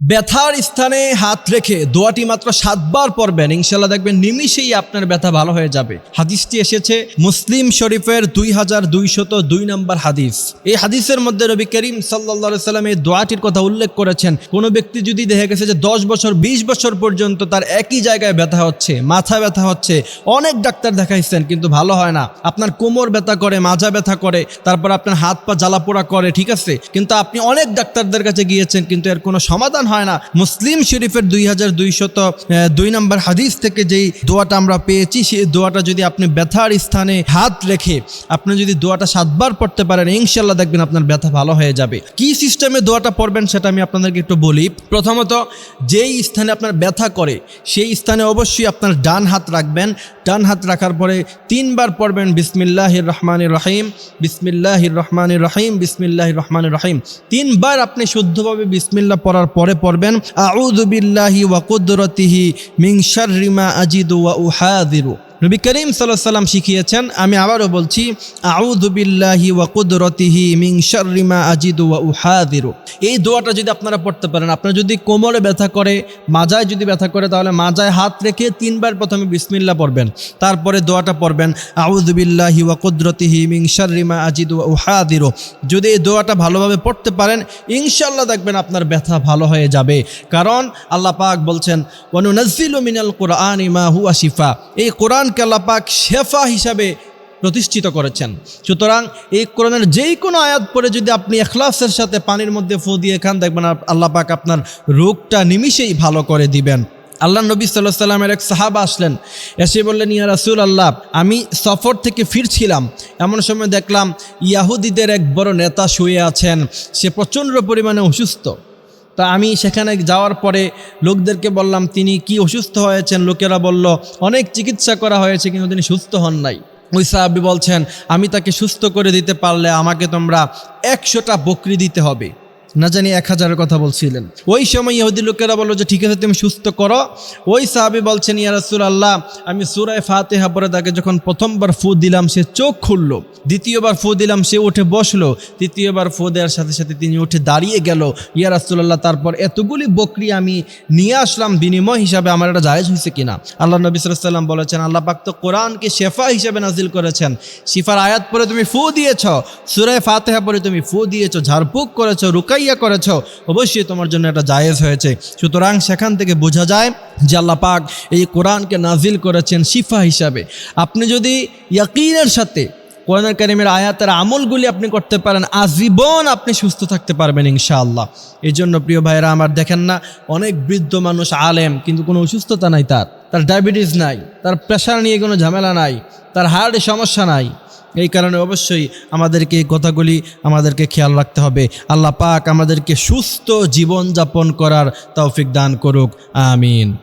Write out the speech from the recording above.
ব্যথার স্থানে হাত রেখে দোয়াটি মাত্র সাতবার পড়বেন, ইনশাল্লাহ দেখবেন নিমিষেই আপনার ব্যথা ভালো হয়ে যাবে। হাদিসটি এসেছে মুসলিম শরীফের দুই হাজার দুইশত দুই নম্বর হাদিস। এই হাদিসের মধ্যে রবি করিম সাল্লা সাল্লাম এই দোয়াটির কথা উল্লেখ করেছেন। কোনো ব্যক্তি যদি দেখে গেছে যে দশ বছর, বিশ বছর পর্যন্ত তার একই জায়গায় ব্যথা হচ্ছে, মাথা ব্যথা হচ্ছে, অনেক ডাক্তার দেখাইছেন, কিন্তু ভালো হয় না। আপনার কোমর ব্যথা করে, মাজা ব্যথা করে, তারপর আপনার হাত পা জ্বালাপোড়া করে, ঠিক আছে? কিন্তু আপনি অনেক ডাক্তারদের কাছে গিয়েছেন, কিন্তু এর কোনো সমাধান হয় না। মুসলিম শরীফের দুই হাজার দুইশত দুই নম্বর হাদিস থেকে যেই দোয়াটা আমরা পেয়েছি সেই দোয়াটা যদি আপনি ব্যথার স্থানে হাত রেখে আপনি যদি দোয়াটা সাতবার পড়তে পারেন ইনশাল্লাহ দেখবেন আপনার ব্যথা ভালো হয়ে যাবে। কি সিস্টেমে দোয়াটা পড়বেন সেটা আমি আপনাদেরকে একটু বলি। প্রথমত, যেই স্থানে আপনার ব্যথা করে, সেই স্থানে অবশ্যই আপনার ডান হাত রাখবেন। ডান হাত রাখার পরে তিনবার পড়বেন, বিসমিল্লাহির রহমানির রহিম বিসমিল্লাহির রহমানির রহিম বিসমিল্লাহির রহমানির রহিম তিনবার আপনি শুদ্ধভাবে বিসমিল্লাহ পড়ার পরে পড়বেন আউযু বিল্লাহি ওয়া কুদরতিহি মিং শাররিমা আজিদু ওয়া উহাদিরু নবী করিম সাল্লাম শিখিয়েছেন, আমি আবারও বলছি, আউযু বিল্লাহি ওয়া কুদরতিহি মিন শাররি মা আজিদু ওয়া উহাদিরু। এই দোয়াটা যদি আপনারা পড়তে পারেন, আপনার যদি কোমরে ব্যথা করে, মাজায় যদি ব্যথা করে, তাহলে মাজায় হাত রেখে তিনবার প্রথমে বিসমিল্লাহ পড়বেন, তারপরে দোয়াটা পড়বেন, আউযু বিল্লাহি ওয়া কুদরতিহি মিন শাররি মা আজিদু ওয়া উহাদিরু। যদি এই দোয়াটা ভালোভাবে পড়তে পারেন ইনশাল্লাহ দেখবেন আপনার ব্যথা ভালো হয়ে যাবে। কারণ আল্লাহ পাক বলছেন ওয়ানুনাজ্জিলু মিনাল কুরআনি মা হুয়া শিফা। এই কোরআনকে আল্লাহ পাক শেফা হিসাবে প্রতিষ্ঠিত করেছেন। সুতরাং এই কোরআনের যেই কোনো আয়াত পরে যদি আপনি এখলাসের সাথে পানির মধ্যে ফু দিয়ে খান, দেখবেন আপ- আল্লাহ পাক আপনার রোগটা নিমিষেই ভালো করে দিবেন। আল্লাহ নবী সাল্লাহ সাল্লামের এক সাহাবা আসলেন, এসে বললেন, ইয়া রাসুল আল্লাহ আমি সফর থেকে ফিরছিলাম। এমন সময় দেখলাম ইয়াহুদিদের এক বড় নেতা শুয়ে আছেন। সে প্রচণ্ড পরিমাণে অসুস্থ। তা আমি সেখানে যাওয়ার পরে লোকদেরকে বললাম, তিনি কি অসুস্থ হয়েছেন? লোকেরা বলল, অনেক চিকিৎসা করা হয়েছে, কিন্তু তিনি সুস্থ হন নাই। ওই সাহাবি বলছেন, আমি তাকে সুস্থ করে দিতে পারলে আমাকে তোমরা একশোটা বকরি দিতে হবে। না জানি এক হাজারের কথা বলছিলেন। ওই সময় ইহুদি লোকেরা বলল যে, ঠিক আছে, তুমি সুস্থ করো। ওই সাহাবি বলছেন, ইয়া রাসূল আল্লাহ আমি সুরায় ফাতেহা পরে তাকে যখন প্রথমবার ফু দিলাম, সে চোখ খুললো। দ্বিতীয়বার ফু দিলাম, সে উঠে বসল। তৃতীয়বার ফু দেওয়ার সাথে সাথে তিনি উঠে দাঁড়িয়ে গেল। ইয়া রাসূলুল্লাহ, তারপর এতগুলি বকরি আমি নিয়ে আসলাম, বিনিময় হিসাবে আমার এটা জায়েজ হয়েছে কিনা? আল্লাহ নবী সাল্লাম বলেছেন, আল্লাহ পাক তো কোরআনকে শেফা হিসাবে নাজিল করেছেন। শিফার আয়াত পরে তুমি ফু দিয়েছ, সুরায় ফাতেহা পরে তুমি ফু দিয়েছ, ঝাড়ফুঁক করেছ রুকাইয়া করেছ, অবশ্যই তোমার জন্য এটা জায়েজ হয়েছে। সুতরাং সেখান থেকে বোঝা যায় যে আল্লাহ পাক এই কোরআনকে নাজিল করেছেন শিফা হিসাবে। আপনি যদি ইয়াকিনের সাথে কোরআন কারিমের আয়াতের আমলগুলি আপনি করতে পারেন, আজীবন আপনি সুস্থ থাকতে পারবেন ইনশাআল্লাহ। এই জন্য প্রিয় ভাইরা আমার দেখেন না, অনেক বৃদ্ধ মানুষ আলেম, কিন্তু কোনো অসুস্থতা নাই তার। তার ডায়াবেটিস নাই, তার প্রেশার নিয়ে কোনো ঝামেলা নাই, তার হার্টে সমস্যা নাই। এই কারণে অবশ্যই আমাদেরকে এই কথাগুলি আমাদেরকে খেয়াল রাখতে হবে। আল্লাহ পাক আমাদেরকে সুস্থ জীবন যাপন করার তৌফিক দান করুক। আমিন।